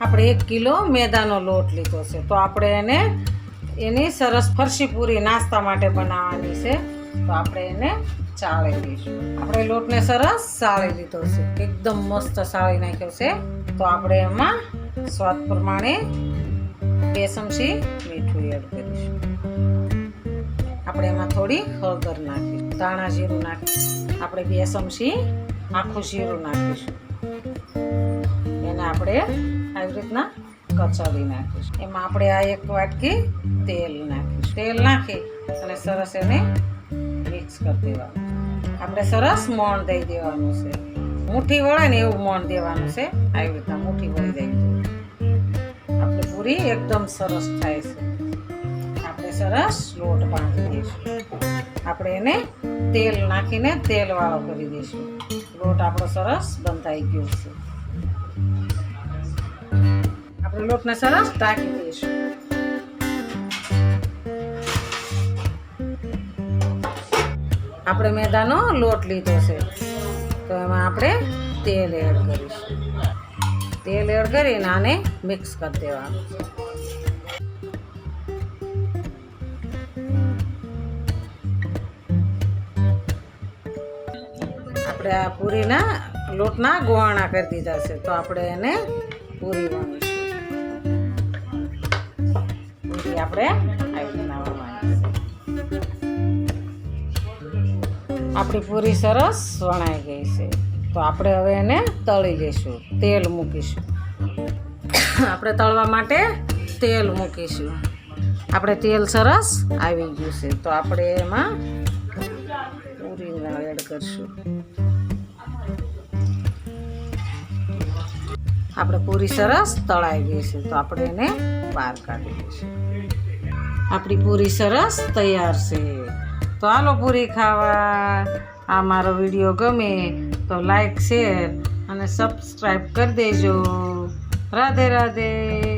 આપણે એક કિલો મેદાનો લોટ લીધો છે. તો આપણે એને એની સરસ ફરસી પૂરી નાસ્તા માટે બનાવવાની છે. તો આપણે એને ચાળી દઈશું આપણે લોટને સરસ સાળી લીધો છે. એકદમ મસ્ત સાળી નાખ્યો છે. તો આપણે એમાં સ્વાદ પ્રમાણે બે ચમચી મીઠું એડ કરીશું. આપણે એમાં થોડી હળદર નાખીશું ધાણા જીરું નાખીશું આપણે બે ચમચી આખું જીરું નાખીશું. એને આપણે આવી રીતના કચડી નાખીશું. એમાં આપણે આ એક વાટકી તેલ નાખીશું. તેલ નાખી અને સરસ એને મિક્સ કરી દેવાનું. આપણે સરસ મોણ દઈ દેવાનું છે. મુઠ્ઠી વળે ને એવું મોણ દેવાનું છે. આવી રીતના મુઠ્ઠી વળી દઈ આપણે પૂરી એકદમ સરસ થાય છે. આપણે સરસ લોટ બાંધી દઈશું. આપણે એને તેલ નાખીને તેલવાળો કરી દઈશું. લોટ આપણો સરસ બંધાઈ ગયો છે. લોટને સરસ ઢાંકી દઈશું આપણે મેદાનો લોટ લીધો છે તો એમાં આપણે તેલ એડ કરીશું તેલ એડ કરીને આને મિક્સ કરી દેવાનું આપણે આ પૂરીના લોટના ગોવાણા કરી દીધા છે તો આપણે એને પૂરી વણીશું આપણે આપણી પૂરી સરસ વણાઈ ગઈ છે. તો આપણે હવે એને તળી લઈશું તેલ મૂકીશું. આપણે તળવા માટે તેલ મૂકીશું. આપણે તેલ સરસ આવી ગયું છે. તો આપણે એમાં પૂરીને એડ કરશું. આપણે પૂરી સરસ તળાઈ ગઈ છે. તો આપણે એને બહાર કાઢી દઈશું. આપણી પૂરી સરસ તૈયાર છે. તો હાલો પૂરી ખાવા. આ મારો વીડિયો ગમે તો લાઈક, શેર અને સબસ્ક્રાઈબ કરી દેજો. રાધે રાધે.